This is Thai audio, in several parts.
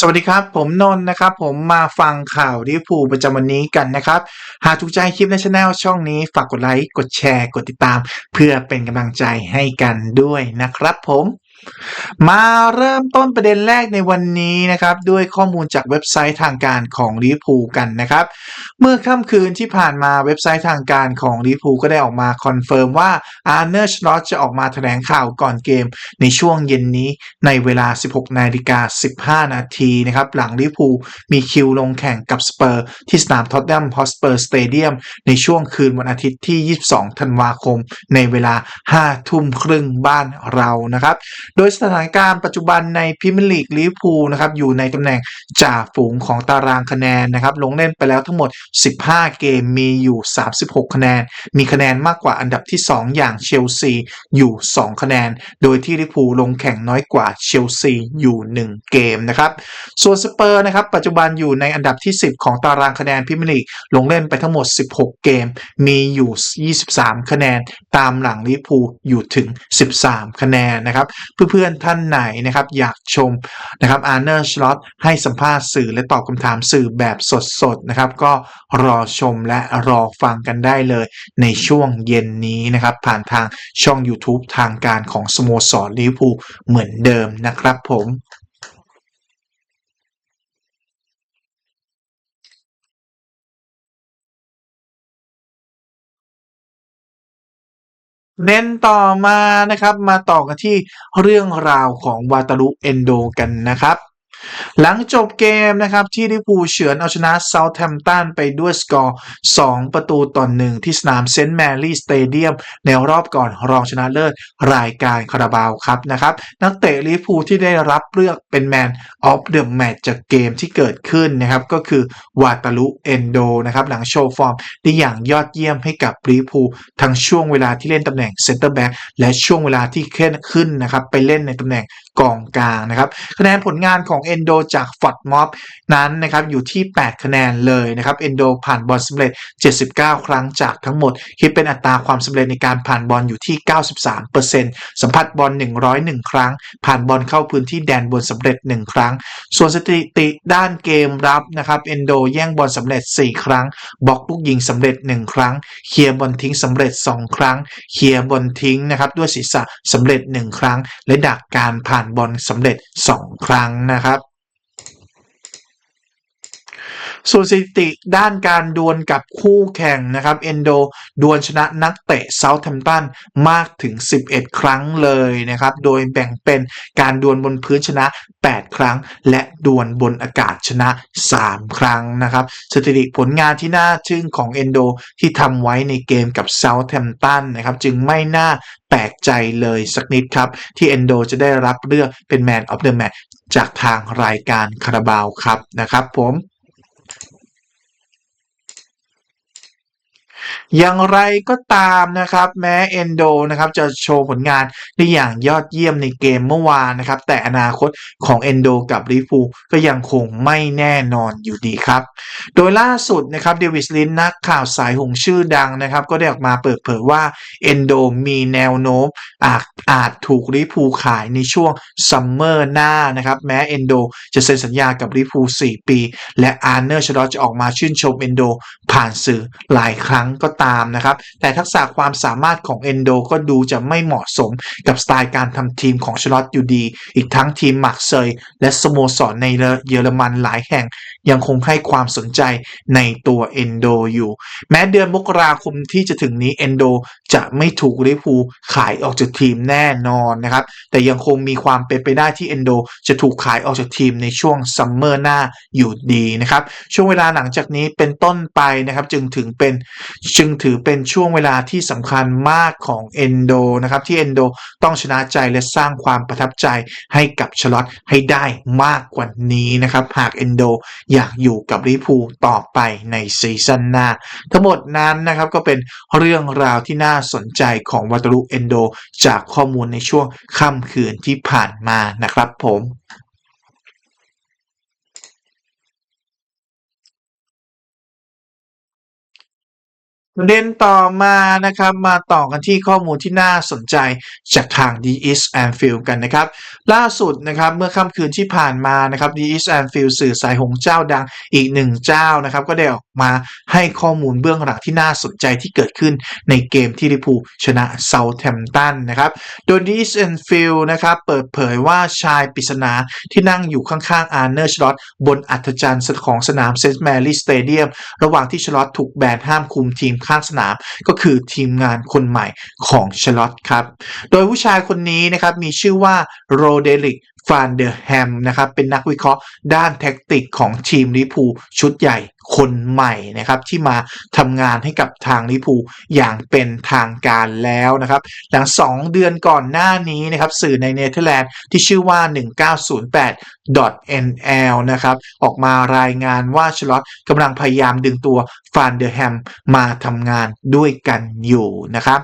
สวัสดีครับ ผมนนท์นะครับ ผมมาฟังข่าวลิเวอร์พูลประจำวันนี้กันนะครับ หากถูกใจคลิปในช anel ช่องนี้ฝากกดไลค์ กดแชร์ กดติดตาม เพื่อเป็นกำลังใจให้กันด้วยนะครับผม มาเริ่มต้นประเด็นแรกในวันนี้นะครับ ด้วยข้อมูลจากเว็บไซต์ทางการของลิเวอร์พูลกันนะครับ เมื่อค่ำคืนที่ผ่านมาเว็บไซต์ทางการของลิเวอร์พูลก็ได้ออกมาคอนเฟิร์มว่าอาร์เนอร์ชลอตจะออกมาแถลงข่าวก่อนเกมในช่วงเย็นนี้ในเวลา 16นาฬิกา15 นาทีนะครับหลังลิเวอร์พูลมีคิวลงแข่งกับสเปอร์ที่สนามท็อตแนมฮอสเปอร์สเตเดียมในช่วงคืนวันอาทิตย์ที่ 22 ธันวาคม ในเวลา 5 ทุ่มครึ่งบ้านเรานะครับโดยสถานการณ์ปัจจุบันในพรีเมียร์ลีกลิเวอร์พูลนะครับอยู่ในตำแหน่งจ่าฝูงของตารางคะแนนนะครับลงเล่นไปแล้วทั้งหมด 15 เกมมีอยู่ 36 คะแนน มีคะแนนมากกว่าอันดับที่ 2 อย่างเชลซีอยู่ 2 คะแนน โดยที่ลิเวอร์พูลลงแข่งน้อยกว่าเชลซีอยู่ 1 เกมนะครับส่วนสเปอร์นะครับปัจจุบันอยู่ในอันดับที่ 10 ของตารางคะแนนพรีเมียร์ลีกลงเล่นไปทั้งหมด 16 เกม มีอยู่ 23 คะแนน ตามหลังลิเวอร์พูลอยู่ถึง 13 คะแนนนะครับเพื่อนๆท่านไหนนะครับอยากชมนะครับอาร์เนอร์ชลอตให้สัมภาษณ์สื่อและตอบคำถามสื่อแบบสดๆนะครับ ก็รอชมและรอฟังกันได้เลยในช่วงเย็นนี้นะครับ ผ่านทางช่อง YouTube ทางการของสโมสรลิเวอร์พูลเหมือนเดิมนะครับผม เน้นต่อมานะครับ มาต่อกันที่เรื่องราวของวาตารุเอนโดกันนะครับ หลังจบเกมนะครับที่ลิพูเฉือนเอาชนะเซาท์แฮมป์ตันไปด้วยสกอร์ 2 ประตูต่อหนึ่งที่สนามเซนต์แมรี่สเตเดียมในรอบก่อนรองชนะเลิศรายการคาราบาวครับนะครับ นักเตะลิพูที่ได้รับเลือกเป็นแมนออฟเดอะแมตช์จากเกมที่เกิดขึ้นนะครับ ก็คือวาตาลุเอนโดนะครับหลังโชว์ฟอร์มได้อย่างยอดเยี่ยมให้กับลิพูทั้งช่วงเวลาที่เล่นตำแหน่งเซนเตอร์แบ็กและช่วงเวลาที่ขึ้นขึ้นนะครับไปเล่นในตำแหน่ง กองกลางนะครับคะแนนผลงานของเอนโดจากฟอดม็อบนั้นนะครับอยู่ที่ 8 คะแนนเลยนะครับเอนโดผ่านบอลสำเร็จ 79 ครั้งจากทั้งหมด คิดเป็นอัตราความสำเร็จในการผ่านบอลอยู่ที่ 93%สัมผัสบอล 101 ครั้ง ผ่านบอลเข้าพื้นที่แดนบนสำเร็จ 1 ครั้ง ส่วนสถิติด้านเกมรับนะครับเอนโดแย่งบอลสำเร็จ 4 ครั้งบล็อกลูกยิงสำเร็จ 1 ครั้งเคลียร์บอลทิ้งสำเร็จ 2 ครั้งเคลียร์บอลทิ้งนะครับด้วยศีรษะสำเร็จ 1 ครั้ง และดักการผ่านบอลสำเร็จ 2 ครั้งนะครับ ส่วนสถิติด้านการดวลกับคู่แข่งนะครับเอนโดดวลชนะนักเตะเซาท์แฮมป์ตันมากถึง 11 ครั้งเลยนะครับ โดยแบ่งเป็นการดวลบนพื้นชนะ 8 ครั้ง และดวลบนอากาศชนะ 3 ครั้งนะครับ สถิติผลงานที่น่าทึ่งของเอนโดที่ทำไว้ในเกมกับเซาท์แฮมป์ตันนะครับจึงไม่น่าแปลกใจเลยสักนิดครับ ที่เอนโดจะได้รับเลือกเป็นแมนออฟเดอะแมตช์จากทางรายการคาราบาวครับนะครับผม อย่างไรก็ตามนะครับแม้เอนโดนะครับจะโชว์ผลงานได้อย่างยอดเยี่ยมในเกมเมื่อวานนะครับ แต่อนาคตของเอนโดกับลิเวอร์พูก็ยังคงไม่แน่นอนอยู่ดีครับ โดยล่าสุดนะครับเดวิสลินนักข่าวสายหงชื่อดังนะครับ ก็ได้ออกมาเปิดเผยว่าเอนโดมีแนวโน้มอาจอาจถูกลิเวอร์พูขายในช่วงซัมเมอร์หน้านะครับแม้เอนโดจะเซ็นสัญญากับลิเวอร์พู4ปี และอาร์เนอร์ชลอจะออกมาชื่นชมเอนโดผ่านสื่อหลายครั้งก็ตามนะครับ แต่ทักษะความสามารถของเอนโดก็ดูจะไม่เหมาะสมกับสไตล์การทำทีมของชลอตอยู่ดี อีกทั้งทีมมักเซยและสโมสรในเยอรมันหลายแห่ง ยังคงให้ความสนใจในตัวเอนโดอยู่ แม้เดือนมกราคมที่จะถึงนี้เอนโดจะไม่ถูกลิเวอร์พูลขายออกจากทีมแน่นอนนะครับ แต่ยังคงมีความเป็นไปได้ที่เอนโดจะถูกขายออกจากทีมในช่วงซัมเมอร์หน้าอยู่ดีนะครับ ช่วงเวลาหลังจากนี้เป็นต้นไปนะครับ จึงถึงเป็นจึงถือเป็นช่วงเวลาที่สำคัญมากของเอนโดนะครับที่เอนโดต้องชนะใจและสร้างความประทับใจให้กับชลอตให้ได้มากกว่านี้นะครับ หากเอนโดอยากอยู่กับลิพูต่อไปในซีซั่นหน้า ทั้งหมดนั้นนะครับก็เป็นเรื่องราวที่น่าสนใจของวัตรุเอนโดจากข้อมูลในช่วงค่ำคืนที่ผ่านมานะครับผม ประเด็นต่อมานะครับมาต่อกันที่ข้อมูลที่น่าสนใจจากทาง d e s a n f i e l d กันนะครับ ล่าสุดนะครับเมื่อค่ำคืนที่ผ่านมานะครับ d e s a n f i e l d สื่อสายหงเจ้าดังอีกหนึ่งเจ้านะครับ ก็ได้ออกมาให้ข้อมูลเบื้องหลังที่น่าสนใจที่เกิดขึ้นในเกมที่ลิพูชนะเซาท์แฮมตันนะครับ โดย d e s a n f i e l d นะครับเปิดเผยว่าชายปริศนาที่นั่งอยู่ข้างๆอาร์เนอร์ชลอตบนอัธจันทร์ของสนามเซนต์แมรี่สเตเดียมระหว่างที่ชลอตถูกแบนห้ามคุมทีมข้างสนาม ก็คือทีมงานคนใหม่ของชลอตครับ โดยผู้ชายคนนี้นะครับมีชื่อว่าโรเดริก ฟานเดอร์แฮมนะครับเป็นนักวิเคราะห์ด้านแท็กติกของทีมลิพูชุดใหญ่คนใหม่นะครับที่มาทำงานให้กับทางลิพูอย่างเป็นทางการแล้วนะครับหลัง 2 เดือนก่อนหน้านี้นะครับสื่อในเนเธอร์แลนด์ที่ชื่อว่า 1908 NL นะครับออกมารายงานว่าชลอตกำลังพยายามดึงตัวฟานเดอร์แฮมมาทำงานด้วยกันอยู่นะครับ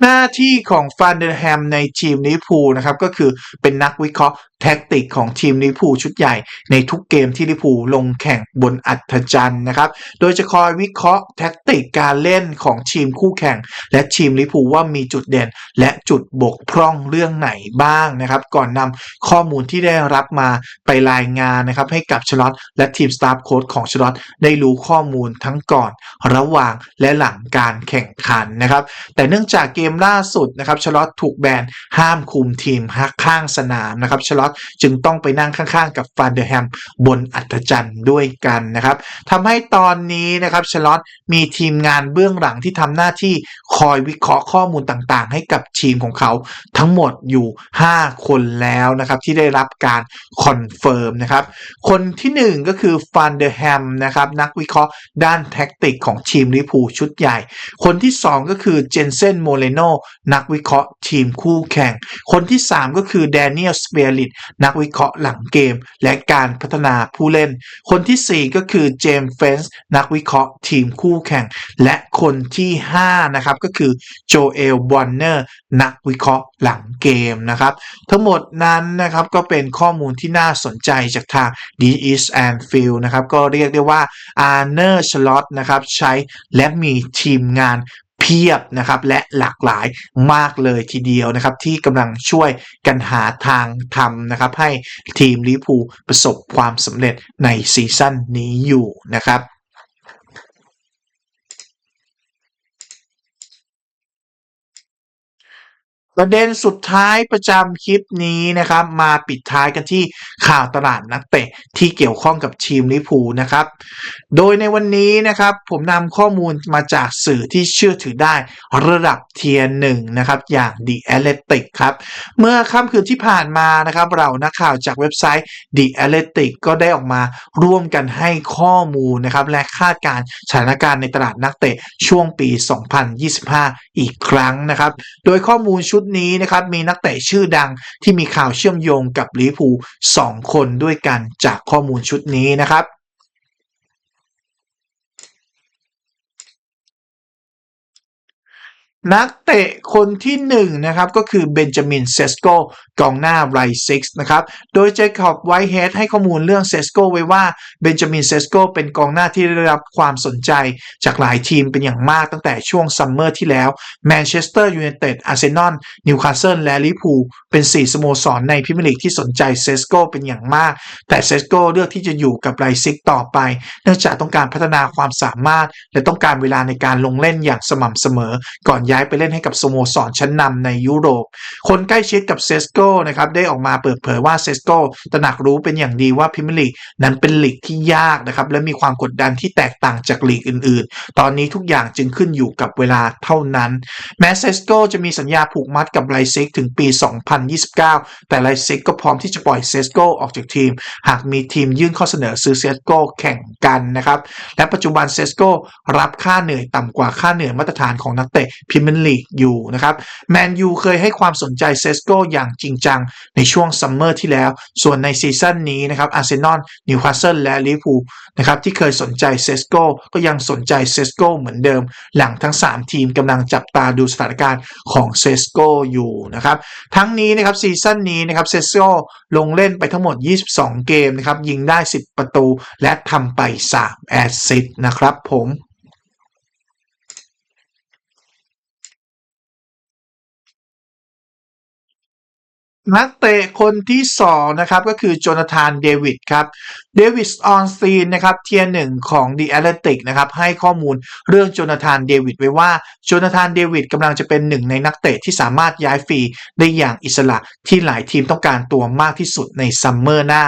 หน้าที่ของฟานเดอร์แฮมในทีมลิเวอร์พูลนะครับก็คือเป็นนักวิเคราะห์แท็กติกของทีมลิพูชุดใหญ่ในทุกเกมที่ลิพูลงแข่งบนอัฐจันทร์นะครับ โดยจะคอยวิเคราะห์แท็กติกการเล่นของทีมคู่แข่ง และทีมลิพูว่ามีจุดเด่น และจุดบกพร่องเรื่องไหนบ้างนะครับ ก่อนนำข้อมูลที่ได้รับมาไปรายงานนะครับให้กับชลอตและทีมสตาฟโค้ชของชลอตได้รู้ข้อมูลทั้งก่อนระหว่างและหลังการแข่งขันนะครับ แต่เนื่องจากเกมล่าสุดนะครับชลอตถูกแบนห้ามคุมทีมข้างสนามนะครับชลอตจึงต้องไปนั่งข้างๆ กับฟานเดอร์แฮมบนอัฐจันทร์ด้วยกันนะครับทำให้ตอนนี้นะครับชลอตมีทีมงานเบื้องหลังที่ทำหน้าที่คอยวิเคราะห์ข้อมูลต่างๆ ให้กับทีมของเขาทั้งหมดอยู่ 5 คนแล้วนะครับที่ได้รับการคอนเฟิร์มนะครับคนที่ 1 ก็คือฟันเดอร์แฮมนะครับนักวิเคราะห์ด้านแท็กติกของทีมลิพูชุดใหญ่ คนที่ 2 ก็คือเจนเซนโมเลโนนักวิเคราะห์ทีมคู่แข่ง คนที่ 3 ก็คือแดเนียลสเปียริตนักวิเคราะห์หลังเกม และการพัฒนาผู้เล่น คนที่ 4 ก็คือเจมส์เฟนส์นักวิเคราะห์ทีมคู่แข่ง และคนที่ 5 นะครับ ก็คือโจเอลบอนเนอร์นักวิเคราะห์หลังเกมนะครับ ทั้งหมดนั้นนะครับก็เป็นข้อมูลที่น่าสนใจจากทาง d e s a n f i e l d นะครับ ก็เรียกได้ว่า Arner Slot นะครับใช้และมีทีมงาน เพียบนะครับและหลากหลายมากเลยทีเดียวนะครับ ที่กำลังช่วยกันหาทางทำนะครับ ให้ทีมลิพูประสบความสำเร็จในซีซั่นนี้อยู่นะครับ ประเด็นสุดท้ายประจำคลิปนี้นะครับ มาปิดท้ายกันที่ข่าวตลาดนักเตะที่เกี่ยวข้องกับทีมลิพูนะครับ โดยในวันนี้นะครับผมนำข้อมูลมาจากสื่อที่เชื่อถือได้ระดับเทียร์หนึ่งนะครับ อย่าง The Athletic ครับ เมื่อค่ำคืนที่ผ่านมานะครับเรานักข่าวจากเว็บไซต์ The Athletic ก็ได้ออกมาร่วมกันให้ข้อมูลนะครับและคาดการณ์สถานการณ์ในตลาดนักเตะช่วงปี 2025 อีกครั้งนะครับ โดยข้อมูลชุดนี้นะครับมีนักเตะชื่อดังที่มีข่าวเชื่อมโยงกับลิเวอร์พูล2คนด้วยกันจากข้อมูลชุดนี้นะครับ นักเตะคนที่หนึ่งนะครับก็คือเบนจามินเซสโกกองหน้าไรซิกส์นะครับโดยเจคอบไวท์เฮดให้ข้อมูลเรื่องเซสโกไว้ว่าเบนจามินเซสโกเป็นกองหน้าที่ได้รับความสนใจจากหลายทีมเป็นอย่างมากตั้งแต่ช่วงซัมเมอร์ที่แล้วแมนเชสเตอร์ยูไนเต็ดอาร์เซนอลนิวคาสเซิลและลิพูเป็น 4 สโมสรในพรีเมียร์ลีกที่สนใจเซสโกเป็นอย่างมาก แต่เซสโกเลือกที่จะอยู่กับไรซิกต่อไป เนื่องจากต้องการพัฒนาความสามารถ และต้องการเวลาในการลงเล่นอย่างสม่ำเสมอก่อนย้ายไปเล่นให้กับสโมสรชั้นนำในยุโรป คนใกล้ชิดกับเซสโกนะครับได้ออกมาเปิดเผยว่าเซสโกตระหนักรู้เป็นอย่างดีว่าพรีเมียร์ลีกนั้นเป็นลีกที่ยากนะครับและมีความกดดันที่แตกต่างจากลีกอื่น ๆ ตอนนี้ทุกอย่างจึงขึ้นอยู่กับเวลาเท่านั้น แม้เซสโกจะมีสัญญาผูกมัดกับไลซิกถึงปี 2029 แต่ไลซิกก็พร้อมที่จะปล่อยเซสโกออกจากทีม หากมีทีมยื่นข้อเสนอซื้อเซสโกแข่งกันนะครับและปัจจุบันเซสโกรับค่าเหนื่อยต่ำกว่าค่าเหนื่อยมาตรฐานของนักเตะพรีพิม e ร์ลีกอยู่นะครับแมนยูเคยให้ความสนใจเซสโกอย่างจริงจังในช่วงซัมเมอร์ที่แล้ว ส่วนในซีซั่นนี้นะครับอาร์เซนอลนิวคาสเซิลและลิเวอร์พูลนะครับที่เคยสนใจเซสโกก็ยังสนใจเซสโกเหมือนเดิม หลังทั้ง 3 ทีมกำลังจับตาดูสถานการณ์ของเซสโกอยู่นะครับทั้งนี้นะครับซีซั่นนี้นะครับเซสโกลงเล่นไปทั้งหมด 22 เกมนะครับยิงได้ 10 ประตูและทำไป 3 แอสซิสต์นะครับผม นักเตะคนที่สองนะครับก็คือโจนาธานเดวิดครับ เดวิดออนสตีนนะครับเทียร์หนึ่งของ The Athletic นะครับให้ข้อมูลเรื่องโจนาธานเดวิดไว้ว่าโจนาธานเดวิดกำลังจะเป็นหนึ่งในนักเตะที่สามารถย้ายฟรีได้อย่างอิสระที่หลายทีมต้องการตัวมากที่สุดในซัมเมอร์หน้า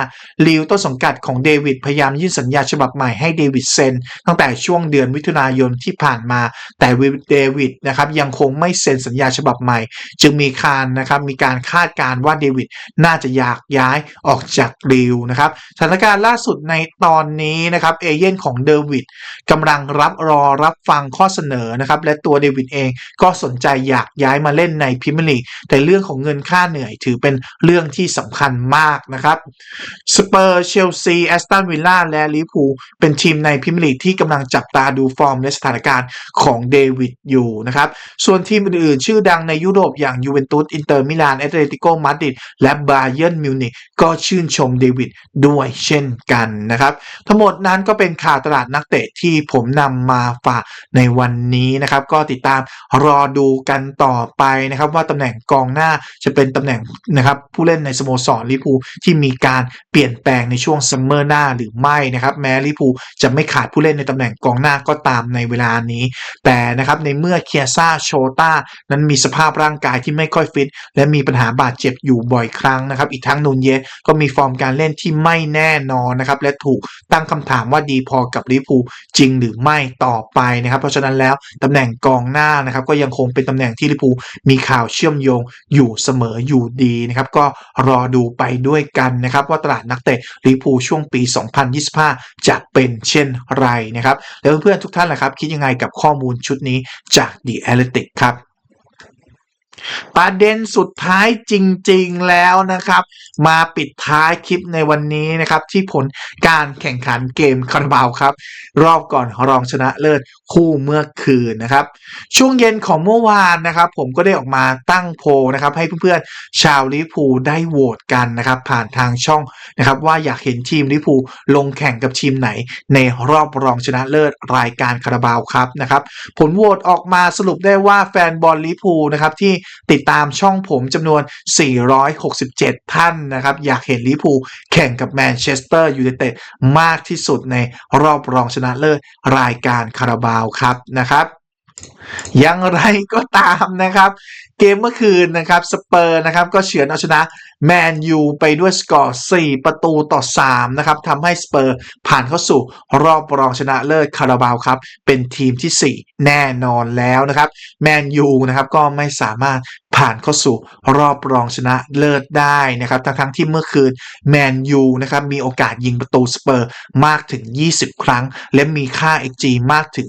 ลีวต้นสังกัดของเดวิดพยายามยื่นสัญญาฉบับใหม่ให้เดวิดเซ็นตั้งแต่ช่วงเดือนมิถุนายนที่ผ่านมา แต่เดวิดนะครับยังคงไม่เซ็นสัญญาฉบับใหม่ จึงมีคารนะครับมีการคาดการณ์ว่าเดวิดน่าจะอยากย้ายออกจากลีวนะครับสถานการณ์ล่าสุดในตอนนี้นะครับเอเย่นของเดวิดกำลังรับรอรับฟังข้อเสนอนะครับและตัวเดวิดเองก็สนใจอยากย้ายมาเล่นในพรีเมียร์ลีกแต่เรื่องของเงินค่าเหนื่อยถือเป็นเรื่องที่สำคัญมากนะครับสเปอร์เชลซีแอสตันวิลล่าและลิเวอร์พูลเป็นทีมในพรีเมียร์ลีกที่กำลังจับตาดูฟอร์มและสถานการณ์ของเดวิดอยู่นะครับส่วนทีมอื่นๆ ชื่อดังในยุโรปอย่างยูเวนตุสอินเตอร์มิลานแอตเลติโกมาดริดและบาเยิร์นมิวนิกก็ชื่นชมเดวิดด้วยเช่นกันนะครับ ทั้งหมดนั้นก็เป็นข่าวตลาดนักเตะที่ผมนำมาฝากในวันนี้นะครับ ก็ติดตามรอดูกันต่อไปนะครับว่าตำแหน่งกองหน้าจะเป็นตำแหน่งนะครับผู้เล่นในสโมสรลิพูที่มีการเปลี่ยนแปลงในช่วงซัมเมอร์หน้าหรือไม่นะครับ แม้ลิพูจะไม่ขาดผู้เล่นในตำแหน่งกองหน้าก็ตามในเวลานี้ แต่นะครับในเมื่อเคียซ่าโชต้านั้นมีสภาพร่างกายที่ไม่ค่อยฟิต และมีปัญหาบาดเจ็บอยู่บ่อยครั้งนะครับ อีกทั้งนูนเยสก็มีฟอร์มการเล่นที่ไม่แน่นอนนะครับและถูกตั้งคำถามว่าดีพอกับลิภูจริงหรือไม่ต่อไปนะครับ เพราะฉะนั้นแล้วตำแหน่งกองหน้านะครับก็ยังคงเป็นตำแหน่งที่ลิภูมีข่าวเชื่อมโยงอยู่เสมออยู่ดีนะครับก็รอดูไปด้วยกันนะครับ ว่าตลาดนักเตะลิเวอร์พูช่วงปี 2025 จะเป็นเช่นไรนะครับแล้วเพื่อนๆทุกท่านล่ะครับ คิดยังไงกับข้อมูลชุดนี้จาก The Athletic ครับ ประเด็นสุดท้ายจริงๆแล้วนะครับ มาปิดท้ายคลิปในวันนี้นะครับ ที่ผลการแข่งขันเกมคาราบาวครับ รอบก่อนรองชนะเลิศคู่เมื่อคืนนะครับ ช่วงเย็นของเมื่อวานนะครับ ผมก็ได้ออกมาตั้งโพลนะครับ ให้เพื่อนๆชาวลิพูได้โหวตกันนะครับ ผ่านทางช่องนะครับ ว่าอยากเห็นทีมลิพูลงแข่งกับทีมไหน ในรอบรองชนะเลิศรายการคาราบาวครับนะครับ ผลโหวตออกมาสรุปได้ว่าแฟนบอลลิพูนะครับที่ติดตามช่องผมจำนวน 467 ท่านนะครับ อยากเห็นลิปูแข่งกับแมนเชสเตอร์ยูไนเต็ดมากที่สุดในรอบรองชนะเลิศรายการคาราบาวครับนะครับ อย่างไรก็ตามนะครับ เกมเมื่อคืนนะครับสเปอร์นะครับก็เฉือนเอาชนะแมนยูไปด้วยสกอร์ 4 ประตูต่อ 3 นะครับทำให้สเปอร์ผ่านเข้าสู่รอบรองชนะเลิศคาราบาวครับ เป็นทีมที่ 4 แน่นอนแล้วนะครับ แมนยูนะครับก็ไม่สามารถ ผ่านเข้าสู่รอบรองชนะเลิศได้นะครับทั้งทั้งๆที่เมื่อคืนแมนยูนะครับมีโอกาสยิงประตูสเปอร์มากถึง 20 ครั้ง และมีค่า XG มากถึง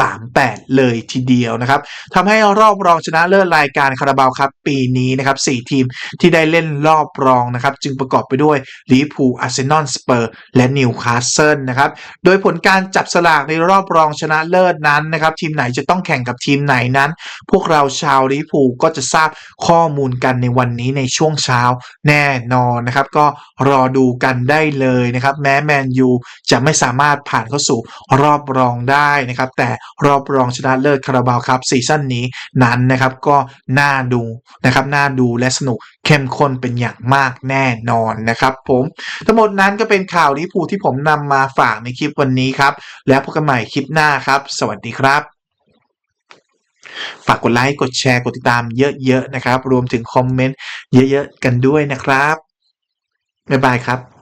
2.38 เลยทีเดียวนะครับทำให้รอบรองชนะเลิศรายการคาราบาวครับปีนี้นะครับ4ทีมที่ได้เล่นรอบรองนะครับจึงประกอบไปด้วยลิเวอร์พูลอาร์เซนอลสเปอร์และนิวคาสเซิลนะครับโดยผลการจับสลากในรอบรองชนะเลิศนั้นนะครับทีมไหนจะต้องแข่งกับทีมไหนนั้น พวกเราชาวลิเวอร์พูลก็จะทราบข้อมูลกันในวันนี้ในช่วงเช้าแน่นอนนะครับ ก็รอดูกันได้เลยนะครับ แม้แมนยูจะไม่สามารถผ่านเข้าสู่รอบรองได้นะครับ แต่รอบรองชนะเลิศคาราบาวครับซีซั่นนี้นั้นนะครับก็น่าดูนะครับน่าดูและสนุกเข้มข้นเป็นอย่างมากแน่นอนนะครับ ผมทั้งหมดนั้นก็เป็นข่าวลิพูที่ผมนำมาฝากในคลิปวันนี้ครับ แล้วพบกันใหม่คลิปหน้าครับ สวัสดีครับ ฝากกดไลค์กดแชร์กดติดตามเยอะๆนะครับ รวมถึงคอมเมนต์เยอะๆกันด้วยนะครับบ๊ายบายครับ